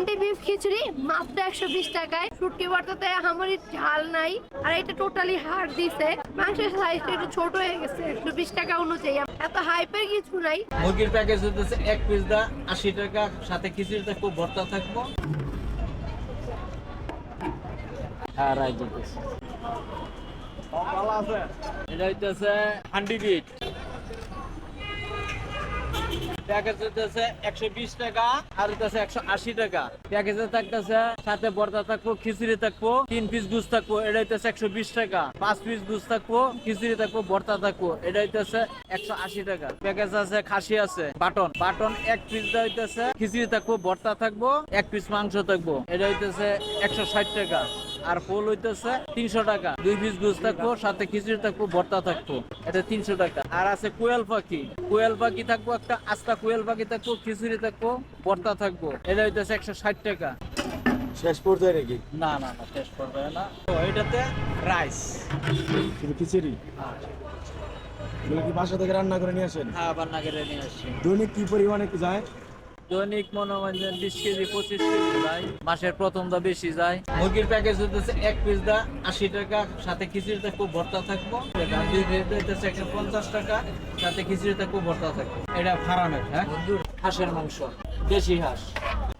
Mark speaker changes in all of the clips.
Speaker 1: Handi beef খিচুড়ি মাত্র একশো বিশ টাকায়। শুটকি ভর্তাতে আহামরি ঝাল নাই আর এটা টোটালি হাড় দিছে। মাংসের সাইজটা একটু ছোট হয়ে গেছে একশো বিশ টাকা অনুযায়ী। এত হাইপের কিছু নাই।
Speaker 2: মুরগির প্যাকেজ হতেছে এক পিস দা আশি টাকা সাথে খিচুড়ি থাকব ভর্তা থাকব। আর রাই এটা হইতেছে হান্ডি বিট। প্যাকেজ হইতেছে একশো বিশ টাকা, আর হইতেছে একশো আশি টাকা। প্যাকেজে থাকতেছে, সাথে ভর্তা থাকব, খিচুড়ি থাকব, তিন পিস গুছ থাকব এটা হইতেছে একশো বিশ টাকা। পাঁচ পিস গুছ থাকব, খিচুড়ি থাকব ভর্তা থাকব এটা হইতেছে একশো আশি টাকা। প্যাকেজ আছে, খাসি আছে, বাটন। বাটন এক পিস হইতেছে, খিচুড়ি থাকব ভর্তা থাকব, এক পিস মাংস থাকব, এটা হইতেছে একশো ষাট টাকা। আর ফুল হইতেছে তিনশো টাকা। দুই পিস গুছ থাকব সাথে খিচুড়ি থাকব ভর্তা থাকব। এটা তিনশো টাকা। আর আছে কোয়েল পাখি। কোয়েল পাখি থাকব একটা আস্তা কোয়েল পাখি থাকব খিচুড়ি থাকব ভর্তা থাকব। এটা হইতেছে একশো ষাট টাকা।
Speaker 3: শেষ পর্যায়ে নাকি?
Speaker 2: না না না শেষ করবে না। তো এটাতে রাইস।
Speaker 3: খিচুড়ি? এগুলো বাসা থেকে রান্না করে নিয়ে আসেন?
Speaker 2: হ্যাঁ বান্না করে নিয়ে আসছি
Speaker 3: দৈনিক কি পরিমাণে যায়?
Speaker 2: দৈনিক মনোরঞ্জন বিশ কেজি পঁচিশ কেজি যায়। মাসের প্রথম দা বেশি যায়। মুরগির প্যাকেজ হতেছে এক পিস দা আশি টাকা সাথে খিচুড়ি থাকব ভর্তা থাকব। দুই হইতেছে একশো পঞ্চাশ টাকা সাথে খিচুড়ি থাকব ভর্তা থাকব। এটা ফার্মের হ্যাঁ? হাঁসের মাংস দেশি হাঁস।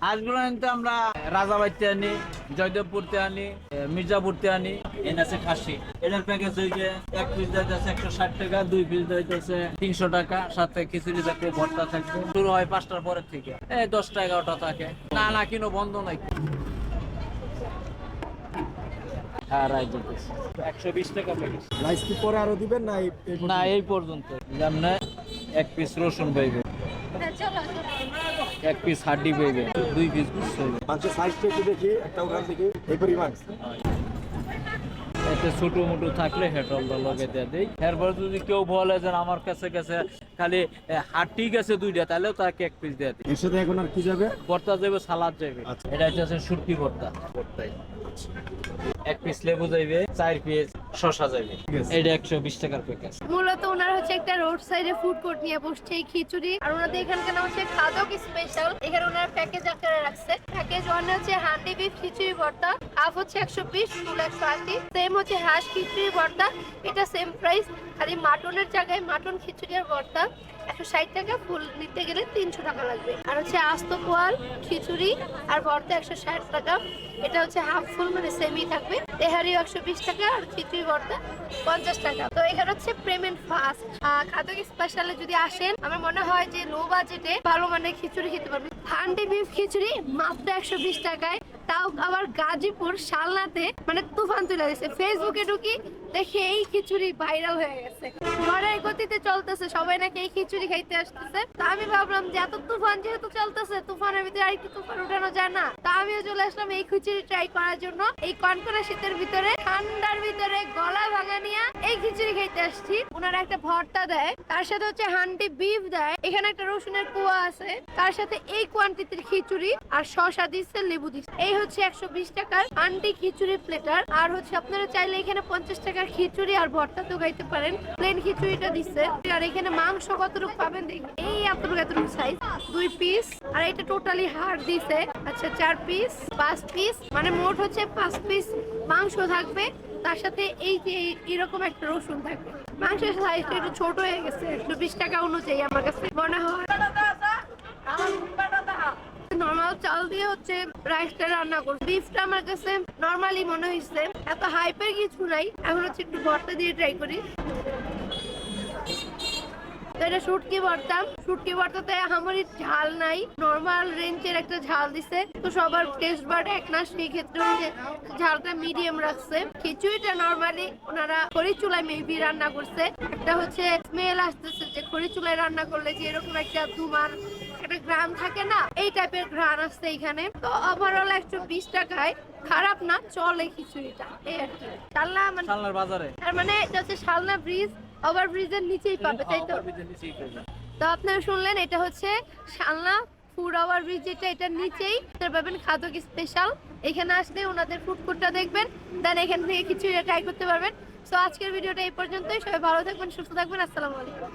Speaker 2: হাঁসগুলো কিন্তু আমরা রাজাবাড়িতে আনি জয়দেবপুরতে আনি এ, মির্জাপুরতে আনি এনেছে খাসি। এটার প্যাকেজ হয়েছে এক পিস দিতেছে একশো ষাট টাকা দুই পিস দিতেছে তিনশো টাকা সাথে খিচুড়ি থাকবে ভর্তা থাকবে। শুরু হয় পাঁচটার পরের থেকে। এই দশটা এগারোটা থাকে। না না কিনো বন্ধ নাই। হ্যাঁ একশো বিশ টাকা প্যাকেজ
Speaker 3: পরে আরও দিবেন না এই-
Speaker 2: পর্যন্ত? এক পিস রসুন পাইবে। এক পিস হাড্ডি পেয়ে পাইবে দুই পিস
Speaker 3: মাংসের সাইজটা একটু দেখি একটা ওখান থেকে। এই পরিমাণ
Speaker 2: এতে ছোট মোটো থাকলে হেটলটা লগে দিয়ে দেই। এরপর যদি কেউ বলে যে আমার কাছে কাছে খালি হাড্ডি গেছে দুইটা তাহলেও তাকে এক পিস দিয়ে দিই।
Speaker 3: এর সাথে এখন আর কি যাবে?
Speaker 2: ভর্তা যাবে সালাদ যাবে।
Speaker 3: আচ্ছা।
Speaker 2: এটা হচ্ছে সুটকি ভর্তা। ভর্তাই। এক পিস লেবু যাইবে চার পিস শশা যাবে এটা একশো বিশ টাকার প্যাকেজ
Speaker 1: মূলত ওনার হচ্ছে একটা রোড সাইডে ফুড কোর্ট নিয়ে বসছে এই খিচুড়ি। আর ওনাদের এখানকার নাম হচ্ছে খাদক স্পেশাল এখানে ওনার প্যাকেজ আকারে রাখছে। প্যাকেজ ওয়ান হচ্ছে হান্ডি বিফ খিচুড়ি ভর্তা হাফ হচ্ছে একশো বিশ ফুল একশো আশি সেম হচ্ছে হাঁস খিচুড়ি ভর্তা এটা সেম প্রাইস খালি মাটনের জায়গায় মাটন খিচুড়ি আর ভর্তা একশো ষাট টাকা। ফুল নিতে গেলে তিনশো টাকা লাগবে। আর হচ্ছে আস্ত পোয়াল খিচুড়ি আর ভর্তা একশো ষাট টাকা। এটা হচ্ছে হাফ ফুল মানে সেমি থাকবে। তেহারি একশো বিশ টাকা আর খিচুড়ি ভর্তা পঞ্চাশ টাকা। তো এখানে হচ্ছে পেমেন্ট ফাস্ট খাদক স্পেশালে যদি আসেন, আমার মনে হয় যে লো বাজেটে ভালো মানে খিচুড়ি খেতে পারবে হান্ডি বিফ খিচুড়ি মাত্র একশো বিশ টাকায়। তাও আবার গাজীপুর শালনাতে মানে তুফান তুলে দিয়েছে ফেসবুকে ঢুকি দেখে এই খিচুড়ি ভাইরাল হয়ে গেছে। ঝড়ের গতিতে চলতেছে, সবাই নাকি এই খিচুড়ি খাইতে আসতেছে। তা আমি ভাবলাম, যে এত তুফান যেহেতু চলতেছে, তুফানের ভিতরে আর একটু তুফান উঠানো যায় না। তা আমিও চলে আসলাম এই খিচুড়ি ট্রাই করার জন্য। এই কনকনা শীতের ভিতরে, ঠান্ডার ভিতরে গলা ভাঙা নিয়ে এই খিচুড়ি খাইতে আসছি। ওনারা একটা ভর্তা দেয়, তার সাথে হচ্ছে হান্ডি বিফ দেয়। এখানে একটা রসুনের কুয়া আছে, তার সাথে এই কোয়ান্টিটির খিচুড়ি আর শসা দিচ্ছে, লেবু দিচ্ছে। এই হচ্ছে একশো বিশ টাকার আন্টি খিচুড়ি প্লেটার আর হচ্ছে আপনারা চাইলে এখানে পঞ্চাশ টাকার খিচুড়ি আর ভর্তা তো খাইতে পারেন। প্লেন খিচুড়িটা দিচ্ছে আর এখানে মাংস কতটুকু পাবেন দেখি। এই এতটুকু এতটুকু সাইজ দুই পিস আর এটা টোটালি হাড় দিছে। আচ্ছা চার পিস পাঁচ পিস মানে মোট হচ্ছে পাঁচ পিস মাংস থাকবে। তার সাথে এই যে এরকম একটা রসুন থাকবে। মাংসের সাইজটা একটু ছোট হয়ে গেছে। একশো বিশ টাকা অনুযায়ী আমার কাছে মনে হয়। নর্মাল চাল দিয়ে হচ্ছে রাইসটা রান্না করছি। বিফটা আমার কাছে নর্মালি মনে হয়েছে এত হাইপের কিছু নাই, এখন হচ্ছে একটু ভর্তা দিয়ে ট্রাই করি। এটা শুটকি ভর্তা। শুটকি ভর্তাতে আমারই ঝাল নাই নর্মাল রেঞ্জের একটা ঝাল দিছে। তো সবার টেস্ট বাট এক না সেই ক্ষেত্রে ঝালটা মিডিয়াম রাখছে। খিচুড়িটা নর্মালি ওনারা খড়ি চুলায় মেবি রান্না করছে। একটা হচ্ছে স্মেল আসতেছে যে খড়ি চুলায় রান্না করলে যে এরকম একটা ধুমার গ্রাম থাকে না এই টাইপের ঘ্রাণ আসছে এখানে। তো ওভারঅল একশো বিশ টাকায় খারাপ না চলে খিচুড়িটা এই আর কি। চাল্লা মানে
Speaker 2: সালনার বাজারে।
Speaker 1: তার মানে এটা হচ্ছে শালনা ব্রিজ ওভার ব্রিজের নিচেই পাবে তাই তো? তো আপনারা শুনলেন এটা হচ্ছে শালনা ফুড ওভার ব্রিজ যেটা এটার নিচেই পাবেন খাদক স্পেশাল এখানে আসলে ওনাদের ফুড কোর্টটা দেখবেন দেন এখান থেকে কিছু ট্রাই করতে পারবেন। সো আজকের ভিডিওটা এই পর্যন্তই সবাই ভালো থাকবেন সুস্থ থাকবেন আসসালামু আলাইকুম।